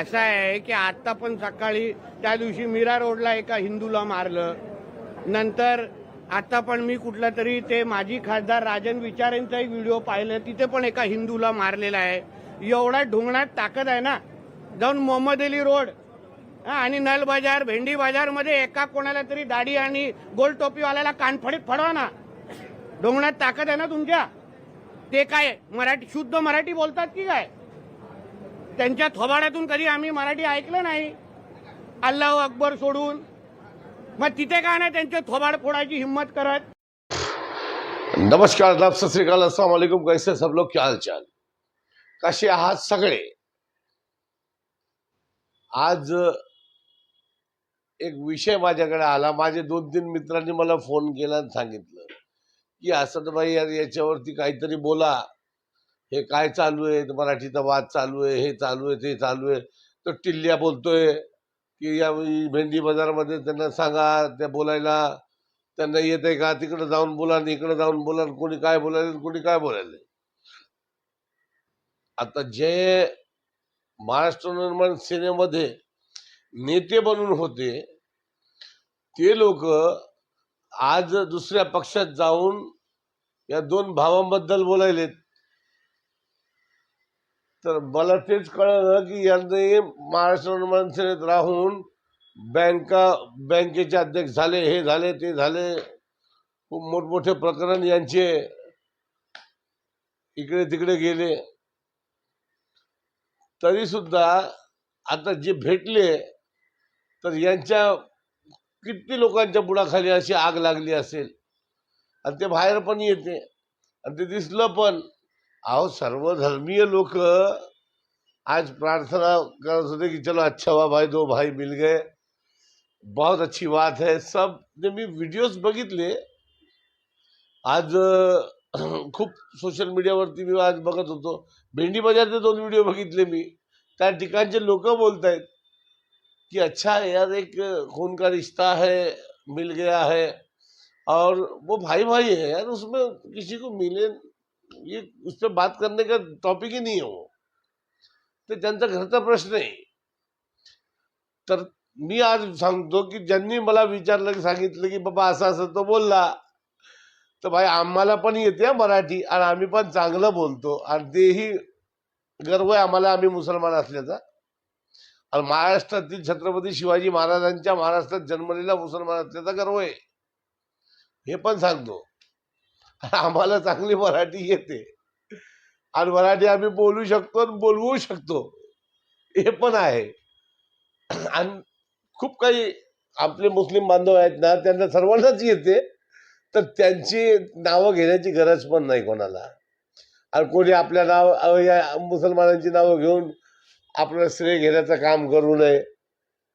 असं आहे की आता पण सकाळी त्या दिवशी मीरा रोडला एका हिंदूला मारलं. नंतर आता पण मी कुठला तरी ते माजी खासदार राजन विचारेंचा एक व्हिडिओ पाहिला. तिथे पण एका हिंदूला मारलेला आहे. एवढा ढोंगणात ताकद आहे ना. जाऊन मोहम्मद अली रोड आणि नल बाजार भेंडी बाजारमध्ये एका कोणाला तरी दाढी आणि गोल टोपीवाल्याला कानफडीत फडवा ना. ढोंगणात ताकद आहे ना तुमच्या? ते काय मराठी शुद्ध मराठी बोलतात की काय? त्यांच्या थोबाड्यातून कधी आम्ही मराठी ऐकलं नाही. अल्लाह अकबर सोडून. मग तिथे काय नाही त्यांचे थोबाड फोडायची हिंमत करत? नमस्कार दाब सत श्रीकाल अस्सलाम वालेकुम. कैसे सब लोग? क्या हालचाल? कसे आहात सगळे? आज एक विषय माझ्याकडे आला. माझे दोन तीन मित्रांनी मला फोन केला आणि सांगितलं की असं भाई यार याच्यावरती काहीतरी बोला. हे काय चालू आहे? मराठीचा वाद चालू आहे हे चालू आहे ते चालू आहे. तर टिल्ल्या बोलतोय की या भेंडी बाजारामध्ये त्यांना सांगा त्या बोलायला. त्यांना येत आहे का? तिकडे जाऊन बोला आणि इकडे जाऊन बोला कोणी काय बोलायला कोणी काय बोलायला. आता जे महाराष्ट्र निर्माण सेनेमध्ये नेते बनून होते ते लोक आज दुसऱ्या पक्षात जाऊन या दोन भावांबद्दल बोलायलेत. तर मला तेच कळलं की यांनी महाराष्ट्र निर्माण सेनेत राहून बँका बँकेचे अध्यक्ष झाले हे झाले ते झाले. खूप मोठमोठे प्रकरण यांचे इकडे तिकडे गेले. तरी सुद्धा आता जे भेटले तर यांच्या किती लोकांच्या बुडाखाली अशी आग लागली असेल. आणि ते बाहेर पण येते. आणि ते दिसलं पण. अहो सर्वधर्मीय लोक, आज प्रार्थना करत होते कि चलो अच्छा हुआ, भाई, दो भाई मिल गए। बहुत अच्छी बात है। सब जे मी व्हिडिओज बघितले आज खूप सोशल मीडियावरती मी आज बगत बघत होतो। भेंडी बाजारचे दोन व्हिडिओ बघितले मी। त्या ठिकाणचे लोक बोलत आहेत कि अच्छा है यार, एक खून का रिश्ता है, मिल गया है। और वो भाई भाई है यार, उसमें किसी को मिले ये उस पर बात करने का टॉपिक ही नहीं है वो। ते त्यांचा घरचा प्रश्न आहे तर मी आज सांगतो की ज्यांनी मला विचारलं की सांगितलं की बाबा असं असं तो बोलला तर भाई आम्हाला पण येते मराठी आणि आम्ही पण चांगलं बोलतो आणि तेही गर्व आहे आम्हाला आम्ही मुसलमान असल्याचा. आणि महाराष्ट्रातील छत्रपती शिवाजी महाराजांच्या महाराष्ट्रात जन्मलेला मुसलमान असल्याचा गर्व आहे. हे पण सांगतो. आम्हाला चांगली मराठी येते. आणि मराठी आम्ही बोलू शकतो आणि बोलवू शकतो. हे पण आहे. आणि खूप काही आपले मुस्लिम बांधव आहेत ना त्यांना सर्वांनाच येते. तर त्यांची नावं घेण्याची गरज पण नाही कोणाला. आणि कोणी आपल्या नाव या मुसलमानांची नावं घेऊन आपलं श्रेय घेण्याचं काम करू नये.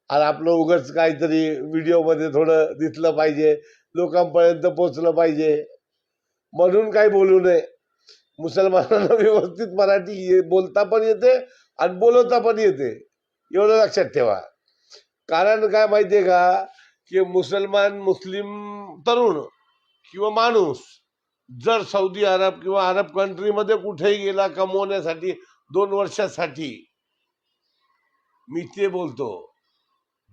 आणि आपलं उगाच काहीतरी व्हिडिओमध्ये थोडं दिसलं पाहिजे. लोकांपर्यंत पोचलं पाहिजे. म्हणून काही बोलू नये. मुसलमानांना व्यवस्थित मराठी ये- बोलता पण येते आणि बोलवता पण येते. एवढं लक्षात ठेवा. कारण काय माहितीये का? की मुसलमान मुस्लिम तरुण किंवा माणूस जर सौदी अरब किंवा अरब कंट्रीमध्ये कुठेही गेला कमवण्यासाठी दोन वर्षासाठी मी ते बोलतो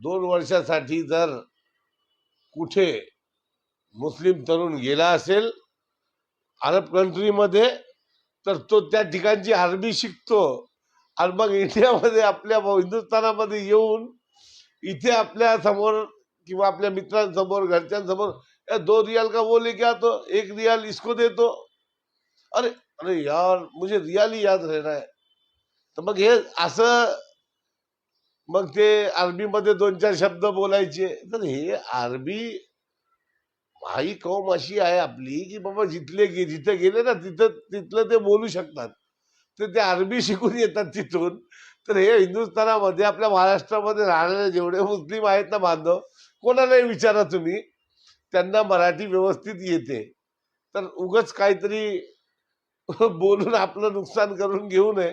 दोन वर्षासाठी जर कुठे मुस्लिम तरुण गेला असेल अरब कंट्रीमध्ये तर तो त्या ठिकाणची अरबी शिकतो. आणि मग इंडियामध्ये आपल्या हिंदुस्थानामध्ये येऊन इथे आपल्यासमोर किंवा आपल्या मित्रांसमोर घरच्यांसमोर या दो रियाल का बोले लेके तो एक रियाल इसको देतो. अरे अरे यार मुझे रियाल ही याद राहणार आहे तर मग हे असं मग ते अरबीमध्ये दोन चार शब्द बोलायचे. तर हे अरबी भाई कौम अशी आहे आपली की बाबा जिथले गे जिथे गेले ना तिथं तिथलं ते बोलू शकतात. तर ते अरबी शिकून येतात तिथून. तर हे हिंदुस्थानामध्ये आपल्या महाराष्ट्रामध्ये राहणारे जेवढे मुस्लिम आहेत ना बांधव कोणालाही विचारा तुम्ही त्यांना मराठी व्यवस्थित येते. तर उगच काहीतरी बोलून आपलं नुकसान करून घेऊ नये.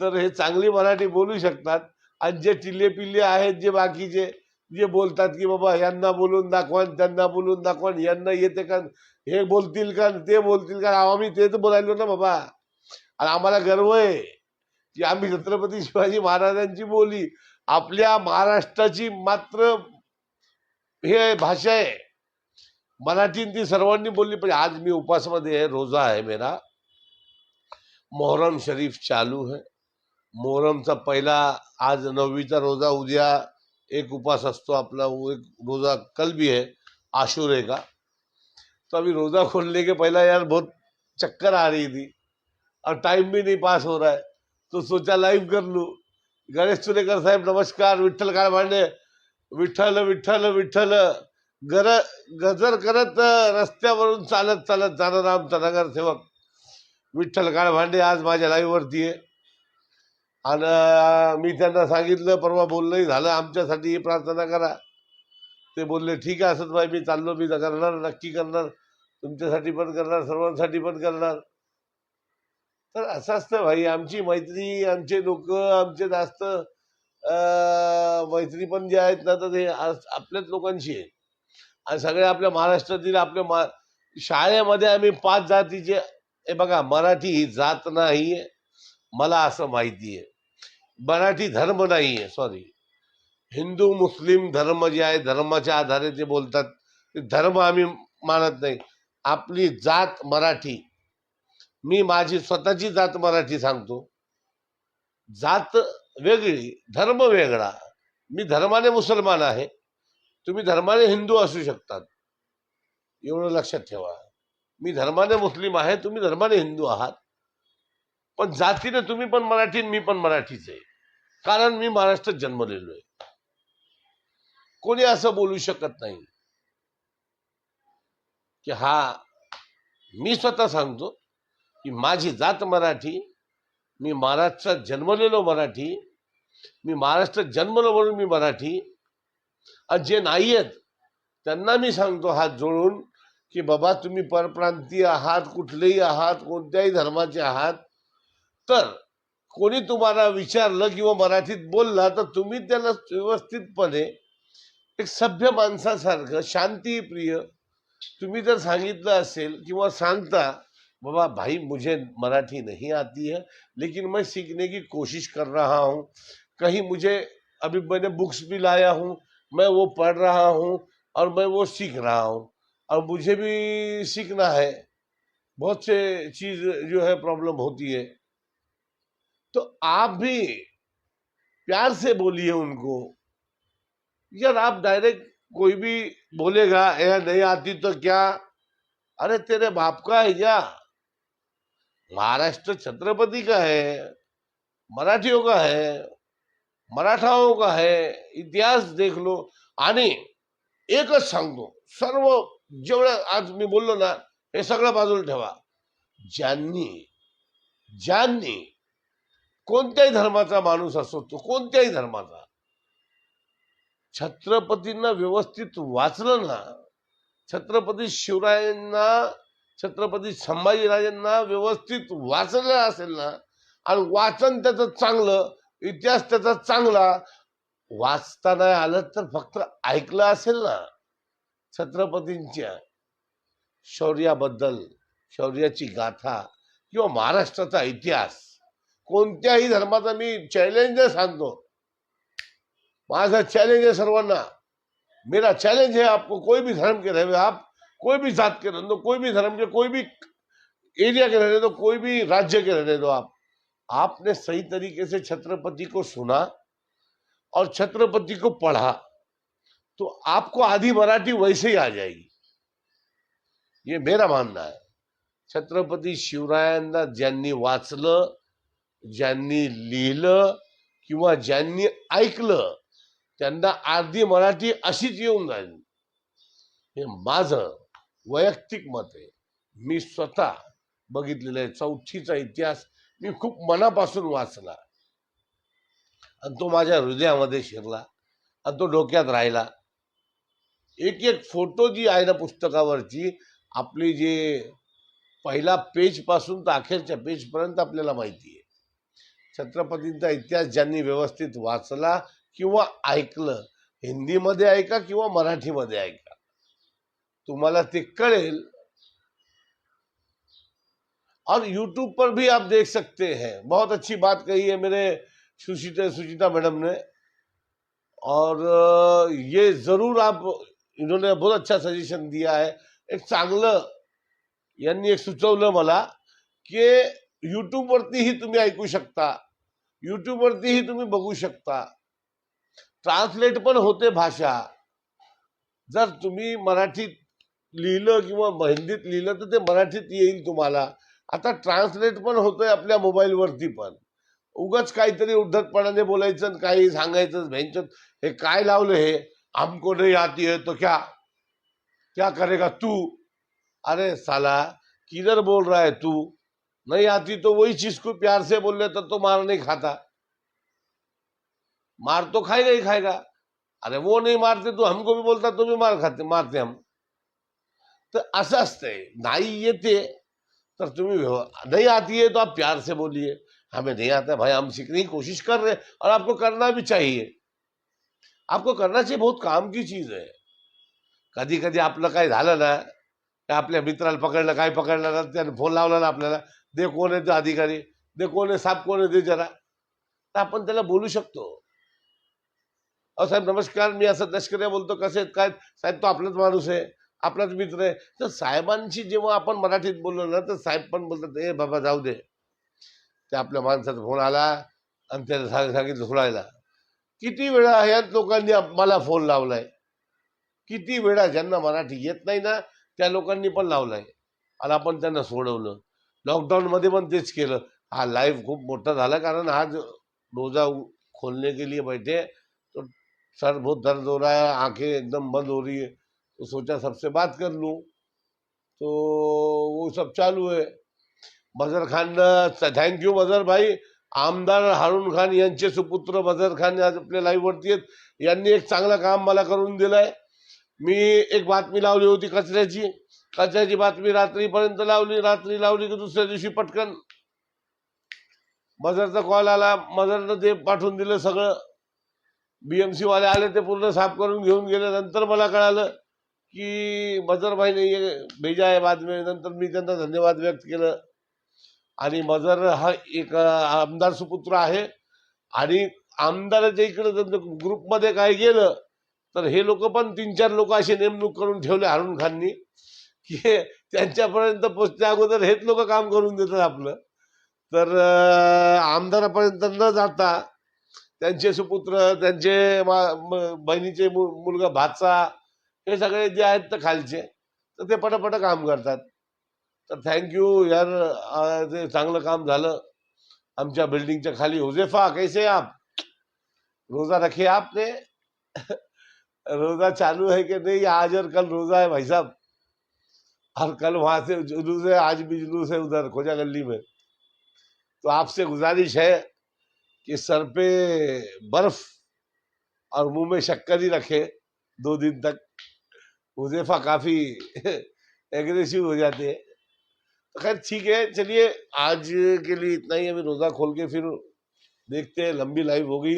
तर हे चांगली मराठी बोलू शकतात. आणि जे टिल्ले पिल्ले आहेत जे बाकीचे जे बोलतात की बाबा यांना बोलून दाखवान त्यांना बोलून दाखवान यांना येते का हे बोलतील का ते बोलतील का? आम्ही तेच बोलायलो ना बाबा. आणि आम्हाला गर्व आहे की आम्ही छत्रपती शिवाजी महाराजांची बोली आपल्या महाराष्ट्राची मात्र हे भाषा आहे. मराठीन ती सर्वांनी बोलली पाहिजे आज मी उपासमध्ये आहे रोजा आहे मेरा. मोहरम शरीफ चालू है. मोहरमचा पहिला आज नववीचा रोजा उद्या एक उपास असतो आपला वो एक रोजा कल भी है आशुरे का. तो अभी रोजा खोलने के पहला यार बहुत चक्कर आ रही थी और टाइम भी नहीं पास हो रहा है तो सोचा लाइव कर लू. गणेश चुलेकर साहेब नमस्कार विठ्ठल काय भांडे. विठ्ठल विठ्ठल विठ्ठल गर गजर करत रस्त्यावरून चालत चालत जाणार आमचा नगरसेवक विठ्ठल काळ भांडे आज माझ्या लाईव्हवरती आहे. आणि मी त्यांना सांगितलं परवा बोलणंही झालं आमच्यासाठी ही प्रार्थना करा. ते बोलले ठीक आहे असंच भाई मी चाललो मी तर करणार नक्की करणार. तुमच्यासाठी पण करणार सर्वांसाठी पण करणार. तर असं असतं भाई आमची मैत्री आमचे लोक आमचे जास्त मैत्री पण जे आहेत ना तर ते आज आपल्याच लोकांशी आहे. आणि सगळे आपल्या महाराष्ट्रातील आपल्या मा शाळेमध्ये आम्ही पाच जातीचे हे बघा मराठी ही जात नाही आहे. मला असं माहिती आहे. मराठी धर्म नाही आहे सॉरी हिंदू मुस्लिम धर्म जे आहे धर्माच्या आधारे ते बोलतात ते धर्म आम्ही मानत नाही. आपली जात मराठी. मी माझी स्वतःची जात मराठी सांगतो. जात वेगळी धर्म वेगळा. मी धर्माने मुसलमान आहे. तुम्ही धर्माने हिंदू असू शकतात. एवढं लक्षात ठेवा. मी धर्माने मुस्लिम आहे तुम्ही धर्माने हिंदू आहात. पण जातीने तुम्ही पण मराठी मी पण मराठीच आहे. कारण मी महाराष्ट्रात जन्मलेलो आहे. कोणी असं बोलू शकत नाही. की हा मी स्वतः सांगतो की माझी जात मराठी मी महाराष्ट्रात जन्मलेलो मराठी मी महाराष्ट्रात जन्मलो म्हणून मी मराठी आणि जे नाही आहेत त्यांना मी सांगतो हात जोडून की बाबा तुम्ही परप्रांतीय आहात कुठलेही आहात कोणत्याही धर्माचे आहात तर कोणी तुम्हाला विचारलं किंवा मराठीत बोलला, तर तुम्ही त्याला व्यवस्थितपणे एक सभ्य माणसासारखं, शांतीप्रिय, तुम्ही जर सांगितलं असेल किंवा सांगता, बाबा, भाई, मुझे मराठी नहीं आती है, लेकिन मैं सीखने की कोशिश कर रहा हूँ। कहीं मुझे अभी मैंने बुक्स भी लाया हूँ, मैं वो पढ़ रहा हूँ और मैं वो सीख रहा हूँ। और मुझे भी सीखना है। बहुत से चीज़ जो है प्रॉब्लम होती है। तो आप भी प्यार से बोलिए उनको। यार आप डायरेक्ट कोई भी बोलेगा यार नहीं आती तो क्या? अरे तेरे बाप का है क्या? महाराष्ट्र छत्रपति का है मराठियों का है मराठाओं का है इतिहास देख लो। आणि एकच सांगतो सर्व जेवढं आज मी बोललो ना हे सगळं बाजूला ठेवा। ज्यांनी ज्यांनी कोणत्याही धर्माचा माणूस असो तो कोणत्याही धर्माचा छत्रपतींना व्यवस्थित वाचलं ना छत्रपती शिवरायांना छत्रपती संभाजीराजांना व्यवस्थित वाचलं असेल ना आणि वाचन त्याचं चांगलं इतिहास त्याचा चांगला वाचता नाही आलं तर फक्त ऐकलं असेल ना छत्रपतींच्या शौर्याबद्दल शौर्याची गाथा किंवा महाराष्ट्राचा इतिहास. कोणत्याही धर्माचा मी चॅलेंज सांगतो. माझा चैलेंज है सर्वांना. मेरा चैलेंज है आपको कोई भी धर्म के रहे आप कोई भी जात के रहने दो, कोई भी धर्म के, कोई भी एरिया के रहने दो, कोई भी राज्य के रहने दो आप। आपने सही तरीके से छत्रपति को सुना और छत्रपति को पढ़ा तो आपको आधी मराठी वैसे ही आ जाएगी। ये मेरा मानना है। छत्रपती शिवरायांना ज्यांनी वाचलं ज्यांनी लिहिलं किंवा ज्यांनी ऐकलं त्यांना अर्धी मराठी अशीच येऊन जाईल. हे माझं वैयक्तिक मत आहे. मी स्वतः बघितलेलं आहे. चौथीचा इतिहास मी खूप मनापासून वाचला. आणि तो माझ्या हृदयामध्ये शिरला आणि तो डोक्यात राहिला. एक एक फोटो जी आहे ना पुस्तकावरची आपली जे पहिला पेजपासून तर अखेरच्या पेजपर्यंत आपल्याला माहिती आहे. छत्रपतींचा इतिहास ज्यांनी व्यवस्थित वाचला किंवा ऐकलं, हिंदीमध्ये ऐका किंवा मराठीमध्ये ऐका, तुम्हाला ते कळेल. और यूट्यूब पर भी आप देख सकते हैं. बहुत अच्छी बात कही है मेरे सुशीता, सुचिता मैडम ने। और ये ज़रूर आप, इन्होंने बहुत अच्छा सजेशन दिया है। एक चांगलं, यांनी एक सुचवलं मला, की यूट्यूबवरतीही तुम्ही ऐकू शकता. यूट्यूबवरतीही तुम्ही बघू शकता. ट्रान्सलेट पण होते भाषा. जर तुम्ही मराठीत लिहिलं किंवा हिंदीत लिहिलं तर ते मराठीत येईल तुम्हाला. आता ट्रान्सलेट पण होतंय आपल्या मोबाईलवरती पण. उगाच काहीतरी उद्धटपणाने बोलायचं आणि काही सांगायचं भ्यांचं हे काय लावलं हे? हमको नहीं आती तो क्या? क्या करेगा तू? अरे साला किधर बोल रहा है तू? नहीं आती तो वही चीज को प्यार से बोल रहे तो, तो मार नहीं खाता। मार तो खाएगा ही खाएगा। अरे वो नहीं मारते तो हमको भी बोलता तो भी मार खाते मारते हम। तर असं असतंय नाही येते तर तुम्ही हो। नहीं आती है तो आप प्यार से बोलिए। हमें नहीं आता भाई हम सीखने की कोशिश कर रहे हैं और आपको करना भी चाहिए। आपको करना चाहिए बहुत काम की चीज है। कधी कधी आपलं काय झालं ना आपल्या मित्राला पकडलं काय पकडलं ना त्याने फोन लावला ना आपल्याला दे कोण आहे ते अधिकारी? दे कोण आहे? साप कोण आहे? ते जरा. तर आपण त्याला बोलू शकतो. अहो साहेब नमस्कार. मी असं लष्करी बोलतो. कसे आहेत? काय? साहेब तो आपलाच माणूस आहे. आपलाच मित्र आहे. तर साहेबांशी जेव्हा आपण मराठीत बोललो ना तर साहेब पण बोलतात ए बाबा जाऊ दे. ते आपल्या माणसाचा फोन आला आणि त्याला सांग- सांगितलं सोडायला किती वेळा ह्याच लोकांनी मला फोन लावलाय? किती वेळा ज्यांना मराठी येत नाही ना त्या लोकांनी पण लावलाय. आणि आपण त्यांना सोडवलं. लॉकडाऊनमध्ये पण तेच केलं. हा लाईव्ह खूप मोठा झाला कारण आज रोजा खोलने के लिए बैठे तो सर बहुत दर्द हो रहा है आंखें एकदम बंद हो रही है तो सोचा सबसे बात कर लूँ। तो वो सब चालू है। मजर खान थँक्यू मजर भाई। आमदार हारून खान यांचे सुपुत्र मजर खान आज आपल्या लाईववरती आहेत. यांनी एक चांगलं काम मला करून दिलं आहे मी एक बातमी लावली होती कचऱ्याची. काचाची बातमी? रात्रीपर्यंत लावली रात्री लावली की दुसऱ्या दिवशी पटकन. मजरचा कॉल आला मजरनं ते पाठवून दिलं सगळं. बीएमसी वाले आले ते पूर्ण साफ करून घेऊन गेले. नंतर मला कळालं की मजर भाईने भेजा आहे बातमी नंतर मी त्यांना धन्यवाद व्यक्त केलं. आणि मजर हा एक आमदार सुपुत्र आहे. आणि आमदाराच्या इकडे ग्रुपमध्ये काय गेलं तर हे लोक पण तीन चार लोक असे नेमणूक करून ठेवले हारून खाननी. की त्यांच्यापर्यंत पोचण्या अगोदर हेच लोक काम करून देतात आपलं. तर आमदारापर्यंत न जाता त्यांचे सुपुत्र त्यांचे मा- म- बहिणीचे मु- मुलगा भाचा हे सगळे जे आहेत तर खालचे तर ते पटापट काम करतात. तर थँक्यू यार ते चांगलं काम झालं. आमच्या बिल्डिंगच्या खाली हुजेफा कैसे आप? रोजा रखे आपने? रोजा चालू है की नाही? आज और कल रोजा है भाई साहब. और कल वहाँ से जुलूस है आज भी जुलूस है उधर खोजा गली में। तो आपसे गुजारिश है कि सर पे बर्फ़ और मुँह में शक्कर ही रखे, दो दिन तक। हुजेफा काफ़ी एग्रेसिव हो जाते हैं। तो खैर, ठीक है, चलिए, आज के लिए इतना ही अभी रोजा खोल के फिर देखते हैं, लंबी लाइव होगी।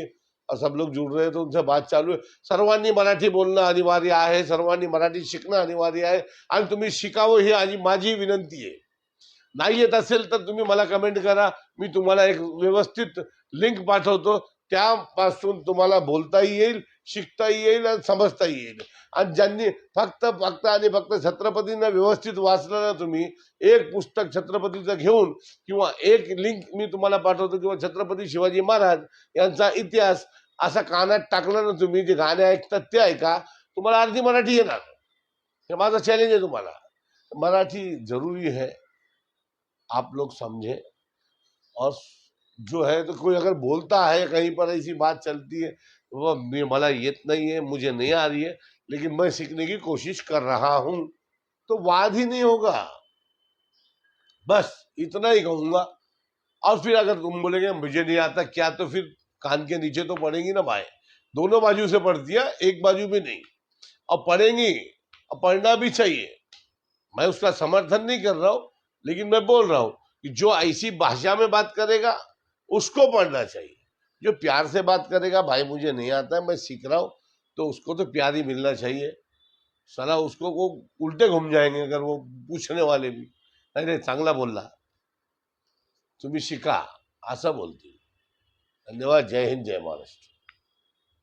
सब लोग जुड़ रहे हैं तो उनसे बात चालू आहे सर्वांनी मराठी बोलणं अनिवार्य आहे सर्वांनी मराठी शिकणं अनिवार्य आहे आणि तुम्ही शिकावं ही आणि माझी विनंती आहे. नाही येत असेल तर तुम्ही मला कमेंट करा मी तुम्हाला एक व्यवस्थित लिंक पाठवतो त्यापासून तुम्हाला बोलताही येईल शिकताही येईल आणि समजताही येईल. आणि ज्यांनी फक्त फक्त आणि फक्त छत्रपतींना व्यवस्थित वाचलं ना तुम्ही एक पुस्तक छत्रपतीचं घेऊन किंवा एक लिंक मी तुम्हाला पाठवतो किंवा छत्रपती शिवाजी महाराज यांचा इतिहास असा कानात टाकलं ना तुम्ही जे गाणे ऐकतात ते ऐका तुम्हाला अर्धी मराठी येणार. हे माझं चॅलेंज आहे तुम्हाला. मराठी जरूरी है आप लोग समझे. और जो है तो कोई अगर बोलता है कहीं पर ऐसी बात चलती है वो मैं मला येत नहीं है, मुझे नहीं आ रही है, लेकिन मैं सीखने की कोशिश कर रहा हूँ। तो वाद ही नहीं होगा। बस इतना ही कहूँगा। और फिर अगर तुम बोलेंगे, मुझे नहीं आता क्या? तो फिर कान के नीचे तो पड़ेंगी ना भाई दोनों बाजू से पड़ती है, एक बाजू भी नहीं। और पढ़ेंगी और पढ़ना भी चाहिए। मैं उसका समर्थन नहीं कर रहा हूँ, लेकिन मैं बोल रहा हूँ कि जो ऐसी भाषा में बात करेगा, उसको पढ़ना चाहिए। जो प्यार से बात करेगा भाई मुझे नहीं आता है मैं सीख रहा हूँ तो उसको तो प्यार ही मिलना चाहिए। साला उसको वो उल्टे घूम जाएंगे अगर वो पूछने वाले भी। अरे नहीं चांगला बोलला तुम्ही शिका असं बोलतील धन्यवाद जय हिंद जय महाराष्ट्र।